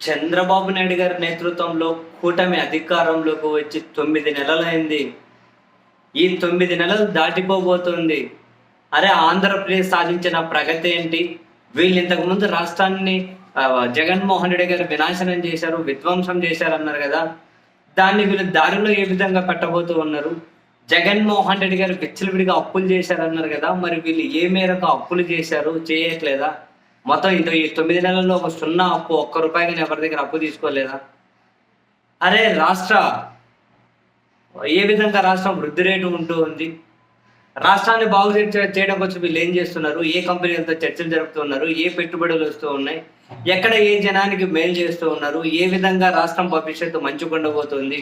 చంద్రబాబు నాయుడు గారి నేతృత్వంలో కూటమి అధికారంలోకి వచ్చి తొమ్మిది నెలలైంది. ఈ తొమ్మిది నెలలు దాటిపోబోతుంది. అరే ఆంధ్రప్రదేశ్ సాధించిన ప్రగతి ఏంటి? వీళ్ళు ఇంతకుముందు రాష్ట్రాన్ని జగన్మోహన్ రెడ్డి గారు వినాశనం చేశారు విధ్వంసం చేశారు అన్నారు కదా. దాన్ని వీళ్ళు దారిలో ఏ విధంగా పెట్టబోతూ ఉన్నారు? జగన్మోహన్ రెడ్డి గారు విచ్చలవిడిగా అప్పులు చేశారు అన్నారు కదా. మరి వీళ్ళు ఏ మేరకు అప్పులు చేశారు? చేయట్లేదా? మొత్తం ఇంత ఈ తొమ్మిది నెలల్లో ఒక సున్నా అప్పు ఒక్క రూపాయి నేను ఎవరి దగ్గర అప్పు తీసుకోలేదా? అరే రాష్ట్ర ఏ విధంగా రాష్ట్రం వృద్ధి రేటు ఉంటూ ఉంది? రాష్ట్రాన్ని బాగు చేయడం కోసం వీళ్ళు ఏం చేస్తున్నారు? ఏ కంపెనీలతో చర్చలు జరుపుతున్నారు ఏ పెట్టుబడులు వస్తూ ఉన్నాయి? ఎక్కడ ఏ జనానికి మేలు చేస్తూ ఉన్నారు? ఏ విధంగా రాష్ట్రం భవిష్యత్తు మంచుకుండబోతుంది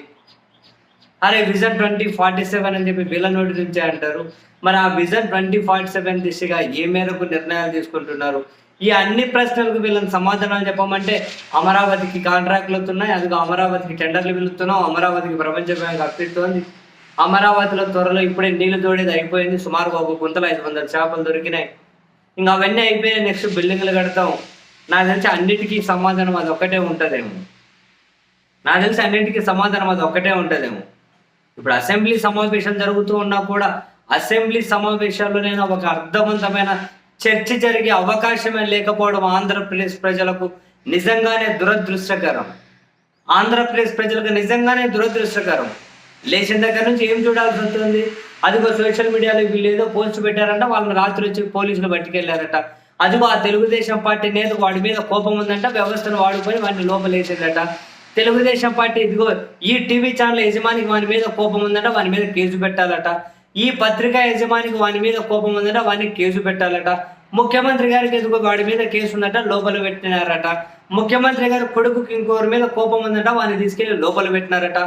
అరే విజన్ ట్వంటీ ఫార్టీ సెవెన్ అని చెప్పి వీళ్ళ నోటి నుంచే అంటారు. మరి ఆ విజన్ ట్వంటీ ఫార్టీ సెవెన్ దిశగా ఏ మేరకు నిర్ణయాలు తీసుకుంటున్నారు? ఈ అన్ని ప్రశ్నలకు వీళ్ళని సమాధానాలు చెప్పమంటే అమరావతికి కాంట్రాక్ట్లు వస్తున్నాయి అదిగో అమరావతికి టెండర్లు పిలుస్తున్నాం అమరావతికి ప్రపంచ బ్యాంక్ అప్పిస్తోంది అమరావతిలో త్వరలో ఇప్పుడే నీళ్ళు తోడేది అయిపోయింది సుమారుగా ఒక గుంతలు ఐదు వందల చేపలు దొరికినాయి. ఇంకా అవన్నీ అయిపోయాయి నెక్స్ట్ బిల్డింగ్లు కడతాం. నాకు తెలిసి అన్నిటికీ సమాధానం అది ఒక్కటే ఉంటుందేమో. నాకు తెలిసి అన్నింటికీ సమాధానం అది ఒక్కటే ఉంటుందేమో. ఇప్పుడు అసెంబ్లీ సమావేశం జరుగుతూ ఉన్నా కూడా అసెంబ్లీ సమావేశాల్లోనైనా ఒక అర్థవంతమైన చర్చ జరిగే అవకాశమే లేకపోవడం ఆంధ్రప్రదేశ్ ప్రజలకు నిజంగానే దురదృష్టకరం. ఆంధ్రప్రదేశ్ ప్రజలకు నిజంగానే దురదృష్టకరం. లేచిన దగ్గర నుంచి ఏం చూడాల్సి ఉంటుంది అదిగో సోషల్ మీడియాలో వీళ్ళు ఏదో పోస్ట్ పెట్టారంట వాళ్ళని రాత్రి వచ్చి పోలీసులు పట్టుకెళ్ళారట. అదిగో ఆ తెలుగుదేశం పార్టీ నేత వాడి మీద కోపం ఉందంట వ్యవస్థను వాడుకొని వాడిని లోపలేసిందట. తెలుగుదేశం పార్టీ ఇదిగో ఈ టీవీ ఛానల్ యజమానికి వాని మీద కోపం ఉందంట వాని మీద కేసు పెట్టాలట. ఈ పత్రికా యజమానికి వాని మీద కోపం ఉందట వాడిని కేసు పెట్టాలట. ముఖ్యమంత్రి గారికి ఎందుకు వాడి మీద కేసు ఉందట లోపల పెట్టినారట. ముఖ్యమంత్రి గారి కొడుకుకి ఇంకొకరి మీద కోపం ఉందట వాడిని తీసుకెళ్ళి లోపల పెట్టినారట.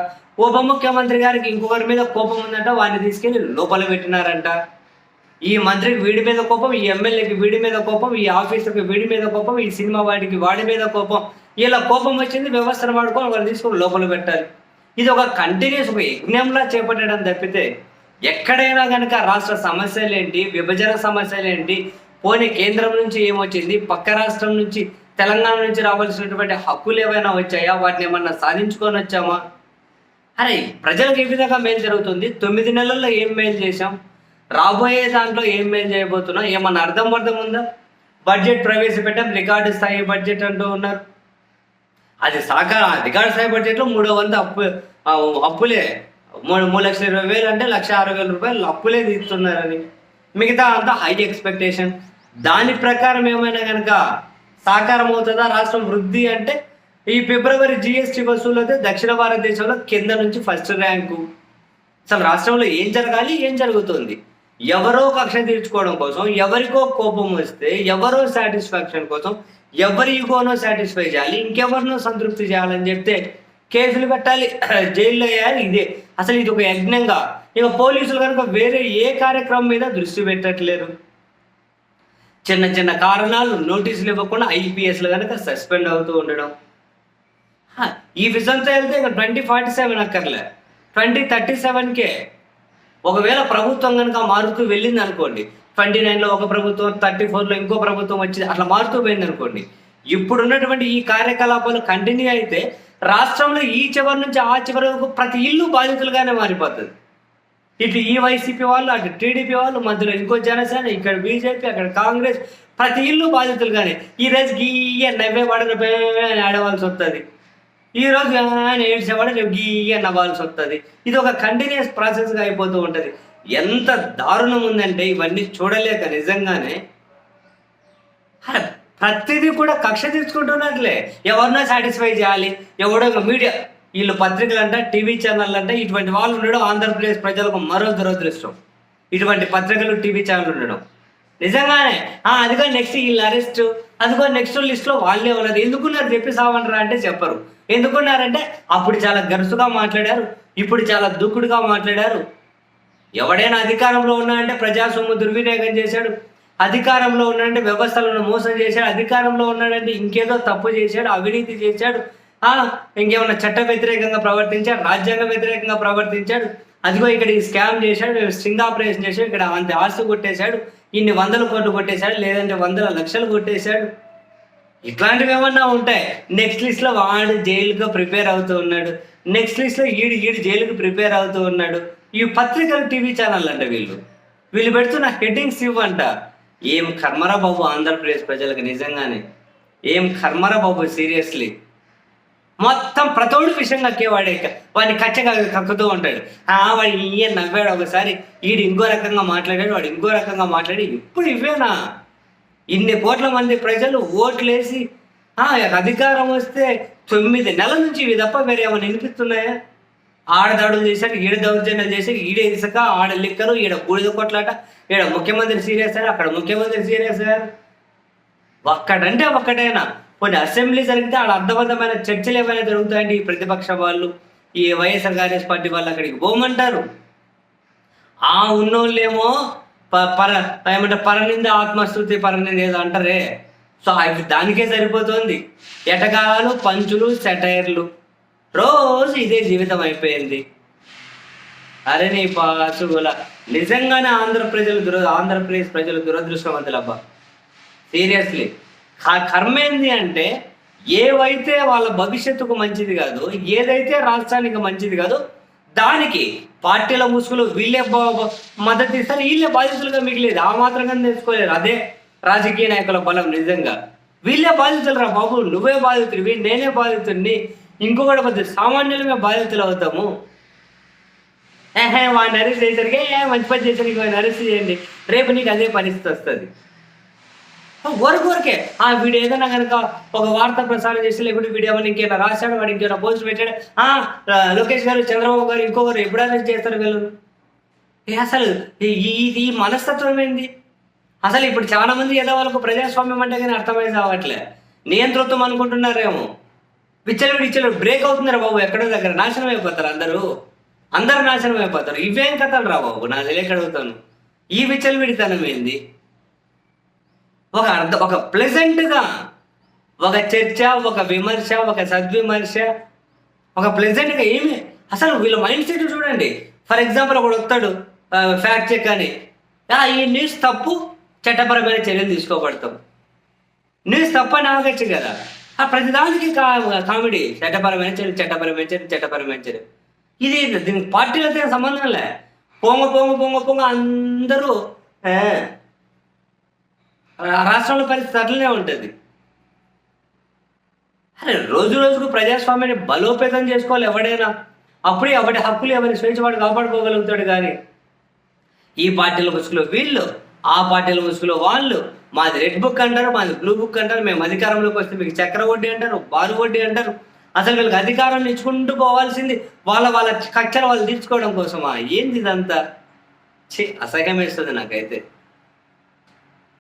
ఉప ముఖ్యమంత్రి గారికి ఇంకొకరి మీద కోపం ఉందట వాడిని తీసుకెళ్ళి లోపల పెట్టినారంట. ఈ మంత్రికి వీడి మీద కోపం ఈ ఎమ్మెల్యేకి వీడి మీద కోపం ఈ ఆఫీసర్కి వీడి మీద కోపం ఈ సినిమా వాడికి వాడి మీద కోపం. ఇలా కోపం వచ్చింది వ్యవస్థను వాడుకొని వాళ్ళు తీసుకొని లోపల పెట్టాలి. ఇది ఒక కంటిన్యూస్ ఒక యజ్ఞంలా చేపట్టడం తప్పితే ఎక్కడైనా కనుక రాష్ట్ర సమస్యలు ఏంటి విభజన సమస్యలు ఏంటి పోనీ కేంద్రం నుంచి ఏమొచ్చింది పక్క రాష్ట్రం నుంచి తెలంగాణ నుంచి రావాల్సినటువంటి హక్కులు ఏమైనా వచ్చాయా? వాటిని ఏమన్నా సాధించుకొని వచ్చామా అరే ప్రజలకు ఏ విధంగా మేలు జరుగుతుంది? తొమ్మిది నెలల్లో ఏం మేలు చేశాం? రాబోయే దాంట్లో ఏం మేలు చేయబోతున్నాం? ఏమన్నా అర్థం అర్థం ఉందా? బడ్జెట్ ప్రవేశపెట్టాం రికార్డు స్థాయి బడ్జెట్ అంటూ ఉన్నారు. అది సహకార రికార్డు స్థాయి బడ్జెట్లో మూడో వంద అప్పు అప్పులే. మూడు మూడు లక్షల ఇరవై వేలు అంటే లక్ష ఆరు వేల రూపాయలు అప్పులే తీస్తున్నారని. మిగతా అంతా హై ఎక్స్పెక్టేషన్ దాని ప్రకారం ఏమైనా కనుక సాకారం అవుతుందా? రాష్ట్రం వృద్ధి అంటే ఈ ఫిబ్రవరి జిఎస్టీ వసూలు అయితే దక్షిణ భారతదేశంలో కింద నుంచి ఫస్ట్ ర్యాంకు అసలు రాష్ట్రంలో ఏం జరగాలి? ఏం జరుగుతుంది? ఎవరో కక్ష తీర్చుకోవడం కోసం ఎవరికో కోపం వస్తే ఎవరో సాటిస్ఫాక్షన్ కోసం ఎవరి ఈగోనో సాటిస్ఫై చేయాలి ఇంకెవరినో సంతృప్తి చేయాలని చెప్తే కేసులు పెట్టాలి జైల్లో వేయాలి ఇదే. అసలు ఇది ఒక యజ్ఞంగా. ఇక పోలీసులు కనుక వేరే ఏ కార్యక్రమం మీద దృష్టి పెట్టట్లేదు. చిన్న చిన్న కారణాలు నోటీసులు ఇవ్వకుండా ఐపీఎస్లు కనుక సస్పెండ్ అవుతూ ఉండడం. ఈ విజన్తో వెళ్తే ఇక ట్వంటీ ఫార్టీ సెవెన్ అక్కర్లే. ట్వంటీ థర్టీ సెవెన్కే. ఒకవేళ ప్రభుత్వం కనుక మారుతూ వెళ్ళింది అనుకోండి ట్వంటీ నైన్లో ఒక ప్రభుత్వం థర్టీ ఫోర్లో ఇంకో ప్రభుత్వం వచ్చింది అట్లా మారుతూ పోయింది అనుకోండి ఇప్పుడున్నటువంటి ఈ కార్యకలాపాలు కంటిన్యూ అయితే రాష్ట్రంలో ఈ చివరి నుంచి ఆ చివరి వరకు ప్రతి ఇల్లు బాధితులుగానే మారిపోతుంది. ఇటు ఈ వైసీపీ వాళ్ళు అటు టీడీపీ వాళ్ళు మధ్యలో ఇంకో జనసేన ఇక్కడ బీజేపీ అక్కడ కాంగ్రెస్ ప్రతి ఇల్లు బాధితులుగానే. ఈ రోజు గీయ నవ్వే పడని అని ఆడవలసి వస్తుంది ఈ రోజు ఏడ్చేవాడు రేపు గీయ నవ్వాల్సి వస్తుంది ఇది ఒక కంటిన్యూస్ ప్రాసెస్గా అయిపోతూ ఉంటుంది. ఎంత దారుణం ఉందంటే ఇవన్నీ చూడలేక నిజంగానే. అరే, ప్రతిదీ కూడా కక్ష తీర్చుకుంటున్నట్లే. ఎవరినో సాటిస్ఫై చేయాలి ఎవడో మీడియా. వీళ్ళు పత్రికలు అంట టీవీ ఛానల్ అంట ఇటువంటి వాళ్ళు ఉండడం ఆంధ్రప్రదేశ్ ప్రజలకు మరో దురదృష్టం. ఇటువంటి పత్రికలు టీవీ ఛానల్ ఉండడం. నిజంగానే అదిగో నెక్స్ట్ వీళ్ళు అరెస్ట్ అదిగో నెక్స్ట్ లిస్ట్లో వాళ్ళే ఉన్నారు ఎందుకున్నారు చెప్పి సావంటారా అంటే చెప్పరు. ఎందుకున్నారంటే అప్పుడు చాలా గరుసుగా మాట్లాడారు. ఇప్పుడు చాలా దూకుడుగా మాట్లాడారు. ఎవడైనా అధికారంలో ఉన్నా అంటే ప్రజాసొమ్ము దుర్వినియోగం చేశాడు. అధికారంలో ఉన్నాడంటే వ్యవస్థలను మోసం చేశాడు అధికారంలో ఉన్నాడంటే ఇంకేదో తప్పు చేశాడు అవినీతి చేశాడు ఆ ఇంకేమన్నా చట్ట వ్యతిరేకంగా ప్రవర్తించాడు రాజ్యాంగ వ్యతిరేకంగా ప్రవర్తించాడు అదిగో ఇక్కడ ఈ స్కామ్ చేశాడు స్ట్రింగ్ ఆపరేషన్ చేశాడు ఇక్కడ అంత ఆస్తి కొట్టేశాడు ఇన్ని వందల కోట్లు కొట్టేశాడు లేదంటే వందల లక్షలు కొట్టేశాడు. ఇట్లాంటివి ఏమన్నా ఉంటాయి? నెక్స్ట్ లిస్ట్లో వాడు జైలుగా ప్రిపేర్ అవుతూ ఉన్నాడు. నెక్స్ట్ లిస్ట్లో ఈడు ఈడు జైలుకి ప్రిపేర్ అవుతూ ఉన్నాడు. ఈ పత్రికలు టీవీ ఛానల్ అంట వీళ్ళు. వీళ్ళు పెడుతున్న హెడ్డింగ్స్ ఇవ్వంట. ఏం కర్మరా బాబు ఆంధ్రప్రదేశ్ ప్రజలకు నిజంగానే? ఏం కర్మరా బాబు సీరియస్లీ? మొత్తం ప్రతోడు విషయం కక్కేవాడే వాడిని కచ్చగా కక్కుతూ ఉంటాడు. ఆ వాడు ఈయన నవ్వాడు ఒకసారి. ఈడు ఇంకో రకంగా మాట్లాడాడు వాడు ఇంకో రకంగా మాట్లాడి ఇప్పుడు ఇవేనా? ఇన్ని కోట్ల మంది ప్రజలు ఓట్లేసి ఆ, అధికారం వస్తే తొమ్మిది నెలల నుంచి ఇవి తప్ప వేరే ఏమైనా ఆడ దాడులు చేశారు ఈడ దౌర్జన్యాలు చేశారు ఈడ ఇసుక ఆడ లిక్కరు ఈడ బూడిద కొట్లాట ఈడ ముఖ్యమంత్రి సీరియస్ అయ్యారు అక్కడ ముఖ్యమంత్రి సీరియస్ అయ్యారు. ఒక్కడంటే ఒక్కటైనా కొన్ని అసెంబ్లీ జరిగితే ఆడ అర్థవంతమైన చర్చలు ఏమైనా జరుగుతాయండి ఈ ప్రతిపక్ష వాళ్ళు? ఈ వైఎస్ఆర్ కాంగ్రెస్ పార్టీ వాళ్ళు అక్కడికి పోమంటారు. ఆ ఉన్నోళ్ళేమో ప- పర ఏమంటారు పరనింద ఆత్మస్థుతి పరనింద ఏదో అంటారే. సో అవి దానికే సరిపోతుంది. ఎటకాలు పంచులు సెటైర్లు. రోజు ఇదే జీవితం అయిపోయింది. అరే నీ పాసుగుల నిజంగానే ఆంధ్ర ప్రజలు దుర ఆంధ్రప్రదేశ్ ప్రజలు దురదృష్టవంతులబ్బా సీరియస్లీ. ఆ కర్మ ఏంది అంటే ఏవైతే వాళ్ళ భవిష్యత్తుకు మంచిది కాదు ఏదైతే రాష్ట్రానికి మంచిది కాదు దానికి పార్టీల ముసుగులు వీళ్ళే మద్దతు ఇస్తారు వీళ్ళే బాధితులుగా మిగిలేదు. ఆ మాత్రంగా తెలుసుకోలేరు. అదే రాజకీయ నాయకుల బలం నిజంగా. వీళ్ళే బాధితులు రా బాబు. నువ్వే బాధితుడివి నేనే బాధితుడిని. ఇంకొకటి సామాన్యులు సామాన్యులమే బాధితులు అవుతాము. వాడిని అరెస్ట్ చేసరికి మంచి పని చేసరికి వాడిని అరెస్ట్ చేయండి. రేపు నీకు అదే పరిస్థితి వస్తుంది. ఊరికే ఆ వీడు ఏదైనా కనుక ఒక వార్త ప్రసారం చేసి లేకుంటే వీడియో ఏమైనా ఇంకేమైనా రాశాడు వాడు ఇంకేమైనా పోస్ట్ పెట్టాడు ఆ లోకేష్ గారు చంద్రబాబు గారు ఇంకొకరు ఎప్పుడు అరెస్ట్ చేస్తారు వీళ్ళు? ఏ అసలు ఈ ఈ మనస్తత్వం ఏంది? అసలు ఇప్పుడు చాలా మంది ఏదో వాళ్ళకు ప్రజాస్వామ్యం అంటే కానీ అర్థమైంది కావట్లే. నియంతృత్వం అనుకుంటున్నారేమో. విచ్చలవిడి విచ్చలు బ్రేక్ అవుతున్నారు బాబు? ఎక్కడో దగ్గర నాశనం అయిపోతారు అందరూ. అందరు నాశనం అయిపోతారు. ఇవేం కథలు రా బాబు? నా తెలియక అడుగుతాను ఈ విచ్చలవిడితనం ఏంది? ఒక అర్థ ఒక ప్లెజెంట్గా ఒక చర్చ ఒక విమర్శ ఒక సద్విమర్శ ఒక ప్లెజెంట్గా ఏమి? అసలు వీళ్ళ మైండ్ సెట్ చూడండి. ఫర్ ఎగ్జాంపుల్ ఒకడు వస్తాడు ఫ్యాక్ట్ చెక్ అని. ఈ న్యూస్ తప్పు చట్టపరమైన చర్యలు తీసుకోబడతాం. న్యూస్ తప్పు అని ఆగచ్చు కదా. ఆ ప్రతిదానికి కామెడీ. చట్టపరమైన చర్య చట్టపరమైన చర్య చట్టపరమైన చర్య. ఇది దీనికి పార్టీలతో సంబంధం లే. పొంగ పొంగ పొంగ పొంగ అందరూ ఆ, రాష్ట్రంలో పరిస్థితి అట్లనే ఉంటుంది. అరే రోజు రోజుకు ప్రజాస్వామ్యాన్ని బలోపేతం చేసుకోవాలి ఎవడైనా. అప్పుడే ఎవడి హక్కులు ఎవరి స్వేచ్ఛ వాడు కాపాడుకోగలుగుతాడు కానీ ఈ పార్టీల ముసుగులో వీళ్ళు ఆ పార్టీల ముసుగులో వాళ్ళు మాది రెడ్ బుక్ అంటారు మాది బ్లూ బుక్ అంటారు మేము అధికారంలోకి వస్తే మీకు చక్ర వడ్డీ అంటారు బారు వడ్డీ అంటారు. అసలు వీళ్ళకి అధికారం ఇచ్చుకుంటూ పోవాల్సింది వాళ్ళ వాళ్ళ కక్షలు వాళ్ళు తీర్చుకోవడం కోసమా? ఏంది ఇదంతా? ఛీ అసహ్యం వేస్తుంది నాకైతే.